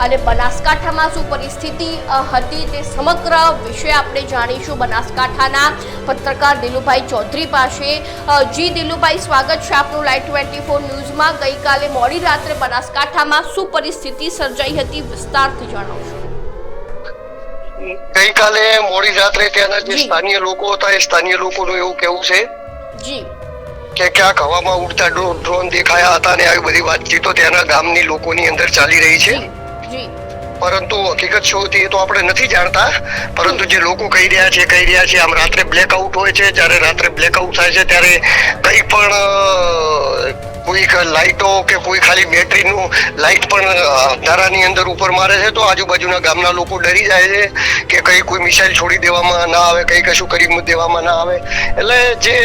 અને બનાસકાંઠામાં શું પરિસ્થિતિ હતી તે સમગ્ર વિશે આપણે જાણીશું. બનાસકાંઠાના પત્રકાર દિલુભાઈ ચૌધરી પાસે. જી દિલુભાઈ સ્વાગત છે આપનું લાઈવ ટ્વેન્ટી ફોર ન્યૂઝમાં. ગઈકાલે મોડી રાત્રે બનાસકાંઠામાં શું પરિસ્થિતિ સર્જાઈ હતી વિસ્તારથી જણાવશો. ગઈકાલે મોડી રાત્રે ત્યાંના જે સ્થાનિય લોકો હતા એ સ્થાનીય લોકોનું એવું કેવું છે જી. કે ક્યાંક હવામાં ઉડતા ડ્રો- ડ્રોન દેખાયા હતા અને આવી બધી વાતચીતો ત્યાંના ગામની લોકોની અંદર ચાલી રહી છે. પરંતુ હકીકત શું હતી એ તો આપણે નથી જાણતા, પરંતુ જે લોકો કહી રહ્યા છે, કહી રહ્યા છે, આમ રાત્રે બ્લેકઆઉટ હોય છે, જ્યારે રાત્રે બ્લેકઆઉટ થાય છે, ત્યારે કંઈ પણ કોઈક લાઇટો કે કોઈ ખાલી બેટરીનું લાઇટ પણ ધારાની અંદર ઉપર મારે છે, તો આજુબાજુના ગામના લોકો ડરી જાય છે કે કઈ કોઈ મિસાઇલ છોડી દેવામાં ના આવે, કઈ કશું કરી દેવામાં ના આવે. એટલે જે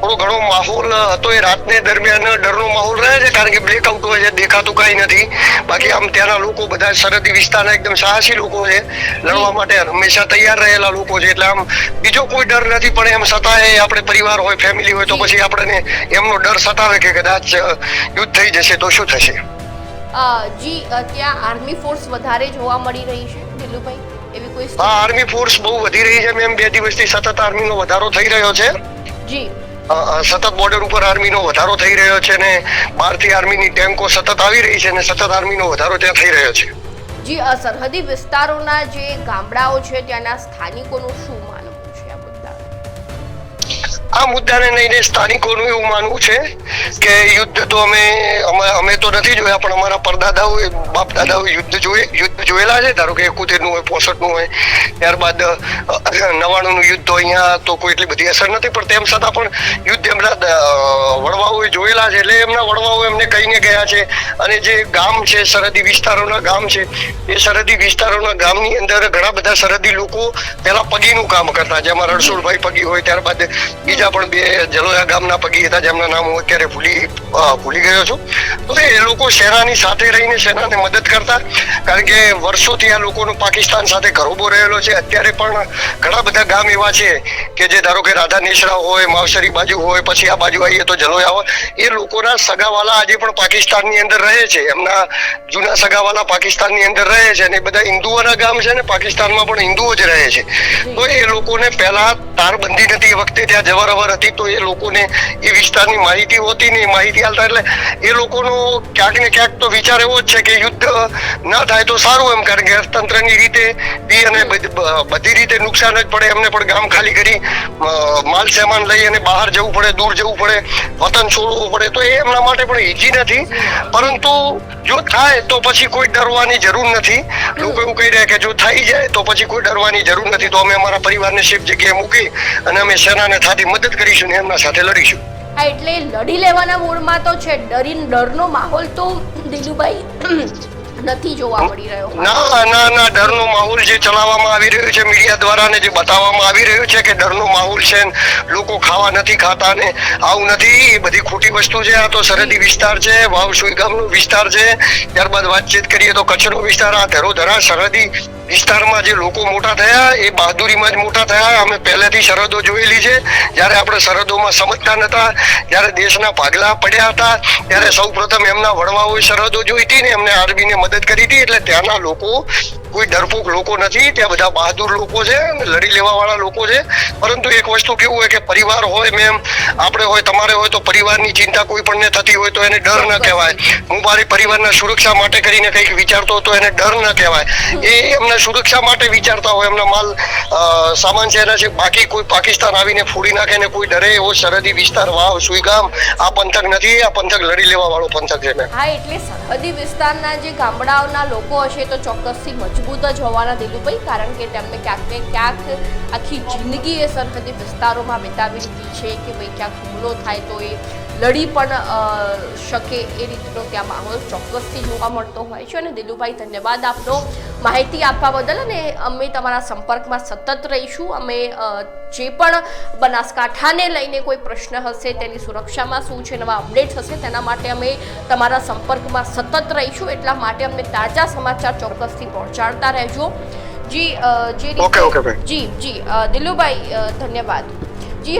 થોડો ઘણો માહોલ હતો એ રાતને દરમિયાન ડરનો માહોલ રહે છે કારણ કે બ્લેકઆઉટ હોય છે દેખાતું કાંઈ નથી. બાકી આમ ત્યાંના લોકો બધા સરહદી વિસ્તારના એકદમ સાહસી લોકો છે. લડવા માટે હંમેશા તૈયાર રહેલા લોકો છે એટલે આમ બીજો કોઈ ડર નથી પણ એમ છતાંય આપણે પરિવાર હોય ફેમિલી હોય તો પછી આપણને એમનો ડર સતાવે કે કદાચ યુદ્ધ થઈ જશે તો શું થશે? જી ત્યાં આર્મી ફોર્સ વધારે જોવા મળી રહી છે દિલુભાઈ એવી કોઈ હા આર્મી ફોર્સ બહુ વધી રહી છે મેમ બે દિવસથી સતત આર્મીનો વધારો થઈ રહ્યો છે. જી. સતત બોર્ડર ઉપર આર્મીનો વધારો થઈ રહ્યો છે ને બહારથી આર્મીની ટેન્કો સતત આવી રહી છે ને સતત આર્મીનો વધારો ત્યાં થઈ રહ્યો છે. જી સરહદી વિસ્તારોના જે ગામડાઓ છે ત્યાંના સ્થાનિકોનું શું માનવું? આ મુદ્દાને લઈને સ્થાનિકોનું એવું માનવું છે કે યુદ્ધ તો અમે અમે- તો નથી જોયા, પણ અમારા પરદાદાઓ બાપ દાદાઓ યુદ્ધ જોયે યુદ્ધ જોયેલા છે, ધારો કે એકોતેરનું હોય પોસઠનું હોય, ત્યારબાદ નવાણું નું યુદ્ધ અહીંયા તો કોઈ એટલી બધી અસર નથી, પણ તેમ છતાં પણ યુદ્ધ એમના વડવાઓએ જોયેલા છે, એટલે એમના વડવાઓ એમને કહીને ગયા છે, અને જે ગામ છે, સરહદી વિસ્તારોના ગામ છે, એ સરહદી વિસ્તારોના ગામની અંદર ઘણા બધા સરહદી લોકો પહેલા પગીનું કામ કરતા, જેમાં રણછોડભાઈ પગી હોય, ત્યારબાદ બીજા પણ બે જલોયા ગામના પગી હતા, જેમના નામ હું અત્યારે ભૂલી ભૂલી ગયો છું. તો એ લોકો સેનાની સાથે રહીને સેનાને મદદ કરતા, કારણ કે વર્ષોથી આ લોકોનો પાકિસ્તાન સાથે ઘરોબો રહેલો છે. અત્યારે પણ ઘણા બધા ગામ એવા છે કે જે ધારો કે રાધા નેસડા હોય, માવસરી બાજુ હોય, પછી આ બાજુ આવીએ તો જલોયા હોય. એ લોકોના સગાવાલા આજે પણ પાકિસ્તાનની અંદર રહે છે. એમના જૂના સગાવાલા પાકિસ્તાનની અંદર રહે છે અને બધા હિન્દુઓના ગામ છે ને પાકિસ્તાનમાં પણ હિન્દુઓ જ રહે છે. તો એ લોકોને પહેલા તારબંધી નથી. એ વખતે ત્યાં જવર અવર હતી તો એ લોકોને એ વિસ્તારની માહિતી હોતી ને માહિતી હાલતા એટલે એ લોકોનો ક્યાંક ને ક્યાંક તો વિચાર એવો જ છે કે યુદ્ધ ના થાય તો સારું એમ કારણ કે અર્થતંત્રની રીતે બી અને બધી રીતે નુકસાન જ પડે. એમને પણ ગામ ખાલી કરી માલ સામાન લઈ અને બહાર જવું પડે દૂર જવું પડે વતન છોડવું પડે. તો એ એમના માટે પણ ઈજી નથી. પરંતુ જો થાય તો પછી કોઈ ડરવાની જરૂર નથી. લોકો એવું કહી રહ્યા કે જો થઈ જાય તો પછી કોઈ ડરવાની જરૂર નથી. તો અમે અમારા પરિવારને શિફ્ટ જગ્યાએ મૂકી અને અમે સેનાને થતી મદદ કરીશું ને એમના સાથે લડીશું. હા એટલે લડી લેવાના મૂળમાં તો છે ડરીન ડરનો માહોલ તો દિલુભાઈ નથી જોવા મળી રહ્યો. ના ના ના ડરનો માહોલ જે ચલાવવામાં આવી રહ્યો છે મીડિયા દ્વારા ને જે બતાવવામાં આવી રહ્યું છે કે ડરનો માહોલ છે લોકો ખાવા નથી ખાતા ને આવું નથી એ બધી ખોટી વસ્તુ છે. આ તો સરહદી વિસ્તાર છે વાવ સુઈગામનો વિસ્તાર છે. ત્યારબાદ વાતચીત કરીએ તો કચ્છનો વિસ્તાર આ ધરોધરા સરહદી વિસ્તારમાં જે લોકો મોટા થયા, એ બહાદુરીમાં જ મોટા થયા. અમે પહેલેથી સરહદો જોયેલી છે. જ્યારે આપણે સરહદોમાં સમજતા નહોતા જ્યારે દેશના ભાગલા પડ્યા હતા, ત્યારે સૌ પ્રથમ એમના વડવાઓએ સરહદો જોઈ હતી ને એમને આર્મીને મદદ કરી હતી. એટલે ત્યાંના લોકો કોઈ ડરપોક લોકો નથી ત્યાં બધા બહાદુર લોકો છે લડી લેવા વાળા લોકો છે. પરંતુ એક વસ્તુ કેવું હોય કે પરિવાર હોય મેમ આપણે હોય તમારે હોય તો પરિવારની ચિંતા કોઈ પણ ને થતી હોય તો એને ડર ન કહેવાય. હું મારી પરિવારના સુરક્ષા માટે કરીને કંઈક વિચારતો હતો એને ડર ન કહેવાય. એ એમને સુરક્ષા માટે વિચારતા હોય એમના માલ સામાન છે એના છે બાકી કોઈ પાકિસ્તાન આવીને ફોડી નાખે ને કોઈ ડરે એવો સરહદી વિસ્તાર વાવ સુઈગામ આ પંથક નથી આ પંથક લડી લેવા વાળો પંથક છે મેમ હા એટલે સરહદી વિસ્તારના જે ગામડાઓના લોકો હશે તો ચોક્કસથી મજબૂત જ હોવાના દિલુભાઈ કારણ કે તેમને ક્યાંક ને ક્યાંક આખી જિંદગી એ સરહદી વિસ્તારોમાં વિતાવી લીધી છે કે ભાઈ ક્યાંક હુમલો થાય તો એ લડી પણ શકે એ રીતનો ત્યાં માહોલ ચોક્કસથી જોવા મળતો હોય છે અને દિલુભાઈ ધન્યવાદ આપનો માહિતી આપવા બદલ અને અમે તમારા સંપર્કમાં સતત રહીશું. અમે જે પણ બનાસકાંઠાને લઈને કોઈ પ્રશ્ન હશે તેની સુરક્ષામાં શું છે નવા અપડેટ હશે તેના માટે અમે તમારા સંપર્કમાં સતત રહીશું. એટલા માટે અમને તાજા સમાચાર ચોક્કસથી પહોંચાડતા રહેજો. જી જે. જી જી દિલુભાઈ ધન્યવાદ.